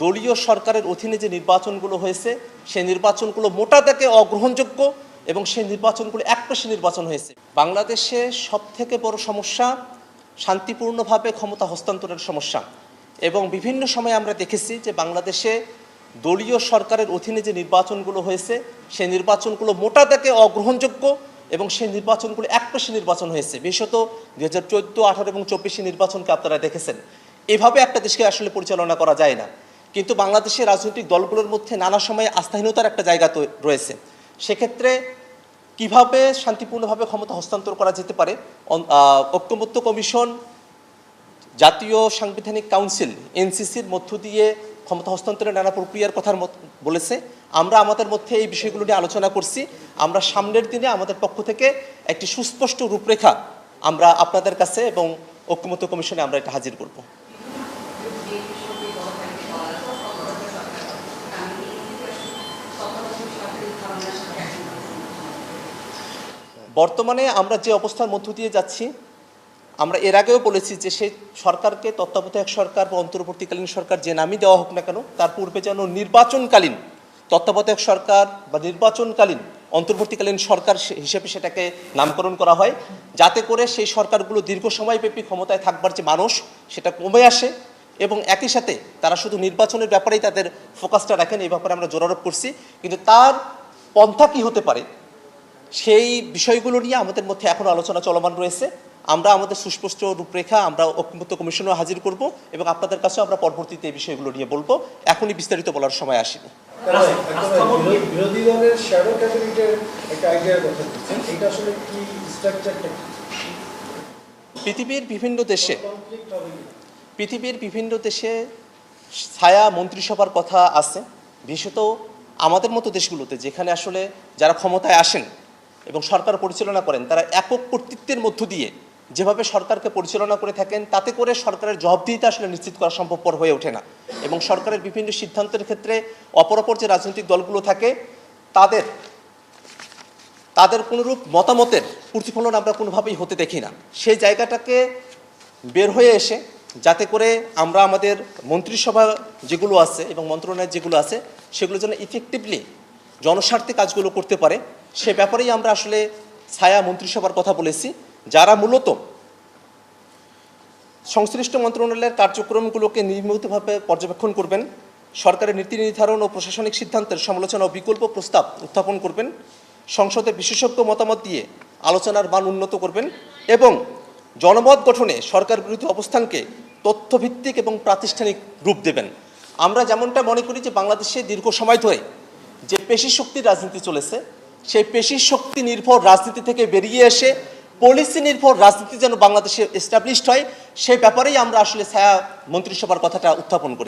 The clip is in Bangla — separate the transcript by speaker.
Speaker 1: দলীয় সরকারের অধীনে যে নির্বাচনগুলো হয়েছে, সেই নির্বাচনগুলো মোটা থেকে অগ্রহণযোগ্য এবং সেই নির্বাচনগুলো একপাশে নির্বাচন হয়েছে। বাংলাদেশে সব থেকে বড় সমস্যা শান্তিপূর্ণভাবে ক্ষমতা হস্তান্তরের সমস্যা। এবং বিভিন্ন সময় আমরা দেখেছি যে বাংলাদেশে দলীয় সরকারের অধীনে যে নির্বাচনগুলো হয়েছে, সেই নির্বাচনগুলো মোটা থেকে অগ্রহণযোগ্য এবং সেই নির্বাচনগুলো একপাশে নির্বাচন হয়েছে। বিশেষত দু হাজার চোদ্দ, আঠারো এবং চব্বিশে নির্বাচনকে আপনারা দেখেছেন। এভাবে একটা দেশকে আসলে পরিচালনা করা যায় না। কিন্তু বাংলাদেশের রাজনৈতিক দলগুলোর মধ্যে নানা সময়ে আস্থাহীনতার একটা জায়গা তো রয়েছে। সেক্ষেত্রে কীভাবে শান্তিপূর্ণভাবে ক্ষমতা হস্তান্তর করা যেতে পারে? ঐক্যমত্য কমিশন, জাতীয় সাংবিধানিক কাউন্সিল, এনসিসির মধ্য দিয়ে ক্ষমতা হস্তান্তরের নানা প্রক্রিয়ার কথা বলেছে। আমরা আমাদের মধ্যে এই বিষয়গুলো নিয়ে আলোচনা করছি। আমরা সামনের দিনে আমাদের পক্ষ থেকে একটি সুস্পষ্ট রূপরেখা আমরা আপনাদের কাছে এবং ঐক্যমত্য কমিশনে আমরা এটা হাজির করব। বর্তমানে আমরা যে অবস্থার মধ্য দিয়ে যাচ্ছি, আমরা এর আগেও বলেছি যে সেই সরকারকে তত্ত্বাবধায়ক সরকার বা অন্তর্বর্তীকালীন সরকার যে নামই দেওয়া হোক না কেন, তার পূর্বে যেন নির্বাচনকালীন তত্ত্বাবধায়ক সরকার বা নির্বাচনকালীন অন্তর্বর্তীকালীন সরকার হিসেবে সেটাকে নামকরণ করা হয়, যাতে করে সেই সরকারগুলো দীর্ঘ সময়ব্যাপী ক্ষমতায় থাকবার যে মানুষ, সেটা কমে আসে এবং একই সাথে তারা শুধু নির্বাচনের ব্যাপারেই তাদের ফোকাসটা রাখেন, এই ব্যাপারে আমরা জোরারোপ করছি। কিন্তু তার পন্থা কী হতে পারে? সেই বিষয়গুলো নিয়ে আমাদের মধ্যে এখনও আলোচনা চলমান রয়েছে। আমরা আমাদের সুস্পষ্ট রূপরেখা আমরা ঐক্যমত্য কমিশনেও হাজির করব এবং আপনাদের কাছেও আমরা পরবর্তীতে এই বিষয়গুলো নিয়ে বলব। এখনই বিস্তারিত বলার সময় আসেনি।
Speaker 2: বিরোধী- বিরোধী দলের শ্যাডো ক্যাবিনেটের একটা আইডিয়ার কথা দিচ্ছেন এটা আসলে কি স্ট্রাকচারটা
Speaker 1: পৃথিবীর বিভিন্ন দেশে পৃথিবীর বিভিন্ন দেশে ছায়া মন্ত্রিসভার কথা আছে। বিশেষত আমাদের মতো দেশগুলোতে যেখানে আসলে যারা ক্ষমতায় আসেন এবং সরকার পরিচালনা করেন, তারা একক কর্তৃত্বের মধ্য দিয়ে যেভাবে সরকারকে পরিচালনা করে থাকেন, তাতে করে সরকারের জবাবদিহিতা আসলে নিশ্চিত করা সম্ভবপর হয়ে ওঠে না। এবং সরকারের বিভিন্ন সিদ্ধান্তের ক্ষেত্রে অপরাপর যে রাজনৈতিক দলগুলো থাকে, তাদের তাদের কোনোরূপ মতামতের প্রতিফলন আমরা কোনোভাবেই হতে দেখি না। সেই জায়গাটাকে বের হয়ে এসে যাতে করে আমরা আমাদের মন্ত্রিসভা যেগুলো আছে এবং মন্ত্রণালয় যেগুলো আছে, সেগুলো যেন ইফেক্টিভলি জনস্বার্থে কাজগুলো করতে পারে। সে ব্যাপারেই আমরা আসলে ছায়া মন্ত্রিসভার কথা বলেছি, যারা মূলত সংশ্লিষ্ট মন্ত্রণালয়ের কার্যক্রমগুলোকে নিয়মিতভাবে পর্যবেক্ষণ করবেন, সরকারের নীতি নির্ধারণ ও প্রশাসনিক সিদ্ধান্তের সমালোচনা ও বিকল্প প্রস্তাব উত্থাপন করবেন সংসদে বিশেষজ্ঞ মতামত দিয়ে আলোচনার মান উন্নত করবেন এবং জনমত গঠনে সরকার বিরোধী অবস্থানকে তথ্যভিত্তিক এবং প্রাতিষ্ঠানিক রূপ দেবেন। আমরা যেমনটা মনে করি যে বাংলাদেশে দীর্ঘ সময় ধরে যে পেশি শক্তির রাজনীতি চলেছে সেই পেশি শক্তি নির্ভর রাজনীতি থেকে বেরিয়ে এসে পলিসি নির্ভর রাজনীতি যেন বাংলাদেশে এস্টাবলিশড হয় সেই ব্যাপারেই আমরা আসলে ছায়া মন্ত্রিসভার কথাটা উত্থাপন করি।